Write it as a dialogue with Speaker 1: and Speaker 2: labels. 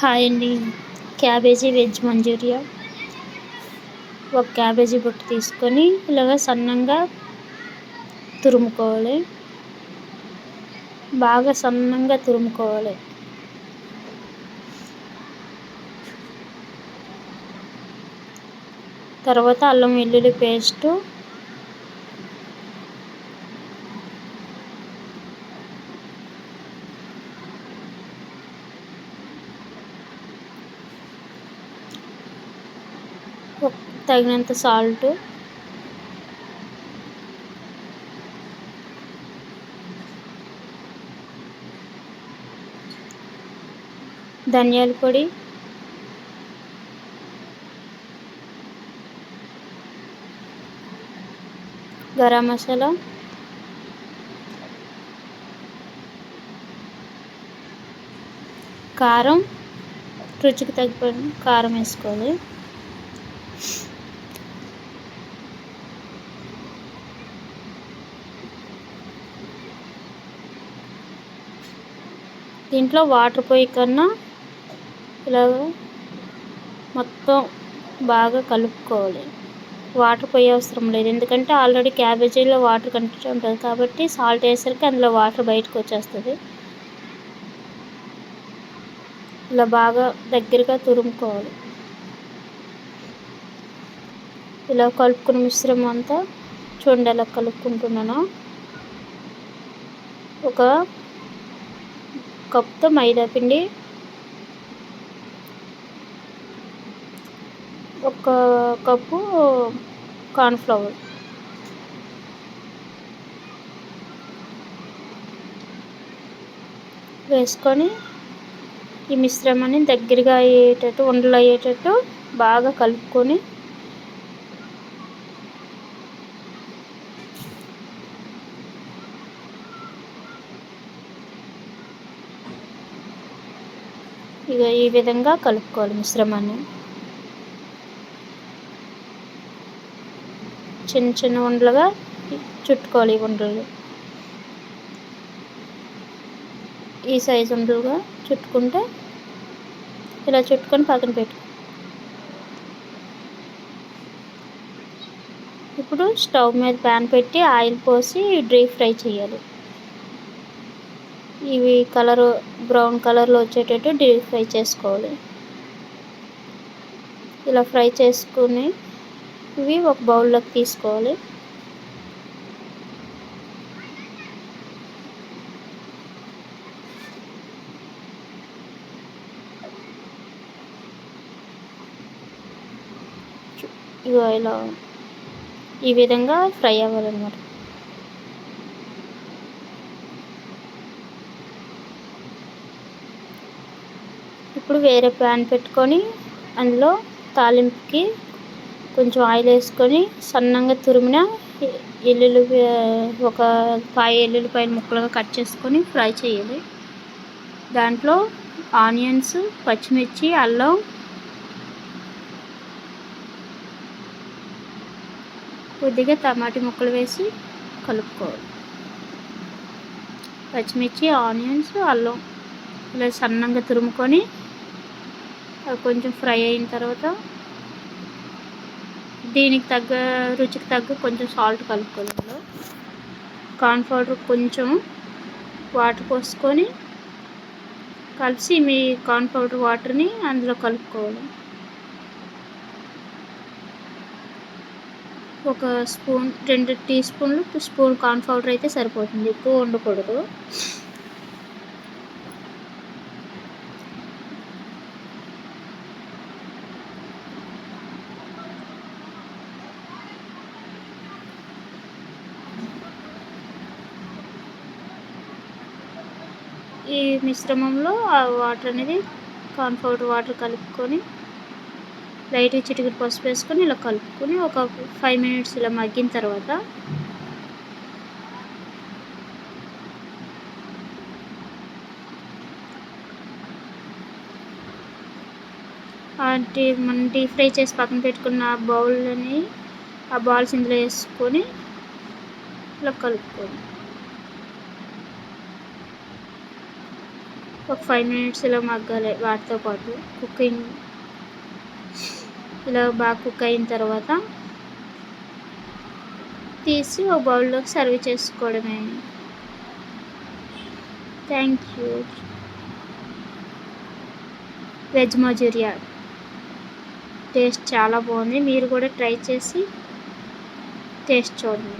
Speaker 1: Hi అండి. Cabbage veg Manchuria ఒక cabbage బొట్టు తీసుకొని ఇలాగ సన్నంగా తురుముకోవాలి. బాగా సన్నంగా తురుముకోవాలి. తర్వాత అల్లం వెల్లుల్లి పేస్టు తగినంత సాల్ట్. ధనియాల పొడి. గరం మసాలా. కారం. రుచికి తగ్గిపోయిన కారం వేసుకోవాలి. దీంట్లో వాటర్ పోయి కన్నా ఇలా మొత్తం బాగా కలుపుకోవాలి. వాటర్ పోయే అవసరం లేదు. ఎందుకంటే ఆల్రెడీ క్యాబేజీలో వాటర్ కంటెంట్ ఉంటుంది కాబట్టి సాల్ట్ వేసరికి అందులో వాటర్ బయటకు వచ్చేస్తుంది. ఇలా బాగా దగ్గరగా తురుముకోవాలి. ఇలా కలుపుకున్న మిశ్రమం అంతా చూడండి ఎలా కలుపుకుంటున్నాను. ఒక కప్తో మైదా పిండి ఒక కప్పు కార్న్ఫ్లవర్. వేసుకొని ఈ మిశ్రమాన్ని దగ్గరగా అయ్యేటట్టు ఉండలు అయ్యేటట్టు బాగా కలుపుకొని ఇక ఈ విధంగా కలుపుకోవాలి మిశ్రమాన్ని. చిన్న చిన్న ఉండలుగా చుట్టుకోవాలి ఈ ఉండలు. ఈ సైజు ఉండలుగా చుట్టుకుంటే ఇలా చుట్టుకొని పక్కన పెట్టు. ఇప్పుడు స్టవ్ మీద ప్యాన్ పెట్టి ఆయిల్ పోసి డ్రై ఫ్రై చేయాలి. ఇవి కలర్ బ్రౌన్ కలర్లో వచ్చేటట్టు డీప్ ఫ్రై చేసుకోవాలి. ఇలా ఫ్రై చేసుకుని ఇవి ఒక బౌల్లోకి తీసుకోవాలి. ఇగో ఇలా ఈ విధంగా ఫ్రై అవ్వాలన్నమాట. ఇప్పుడు వేరే ప్యాన్ పెట్టుకొని అందులో తాలింపుకి కొంచెం ఆయిల్ వేసుకొని సన్నంగా తురిమిన ఎల్లుల్లి ఒక ఫైవ్ ఎల్లుల్లిపాయలు ముక్కలుగా కట్ చేసుకొని ఫ్రై చేయాలి. దాంట్లో ఆనియన్స్ పచ్చిమిర్చి అల్లం కొద్దిగా టమాటా ముక్కలు వేసి కలుపుకోవాలి. పచ్చిమిర్చి ఆనియన్స్ అల్లం ఇలా సన్నంగా తురుముకొని అవి కొంచెం ఫ్రై అయిన తర్వాత దీనికి తగ్గ రుచికి తగ్గ కొంచెం సాల్ట్ కలుపుకోవాలి అందులో కార్న్ పౌడర్ కొంచెం వాటర్ పోసుకొని కలిసి మీ కార్న్ పౌడర్ వాటర్ని అందులో కలుపుకోవాలి. ఒక స్పూన్ రెండు టీ స్పూన్లు స్పూన్ కార్న్ పౌడర్ అయితే సరిపోతుంది. ఎక్కువ ఉండకూడదు. ఈ మిశ్రమంలో ఆ వాటర్ అనేది కాన్ఫౌడర్ వాటర్ కలుపుకొని లైట్ చిటికి పసుపు వేసుకొని ఇలా కలుపుకొని ఒక ఫైవ్ మినిట్స్ ఇలా మగ్గిన తర్వాత డీ మనం డీప్ ఫ్రై చేసి పక్కన పెట్టుకున్న బౌల్ని ఆ బాల్స్ ఇందులో వేసుకొని ఇలా కలుపుకోండి ఒక ఫైవ్ మినిట్స్ ఇలా మగ్గాలి వాటితో పాటు. కుకింగ్ ఇలా బాగా కుక్ అయిన తర్వాత తీసి ఒక బౌల్లోకి సర్వ్ చేసుకోవడమే. Thank you veg Manchuria taste చాలా బాగుంది. మీరు కూడా ట్రై చేసి టేస్ట్ చూడండి.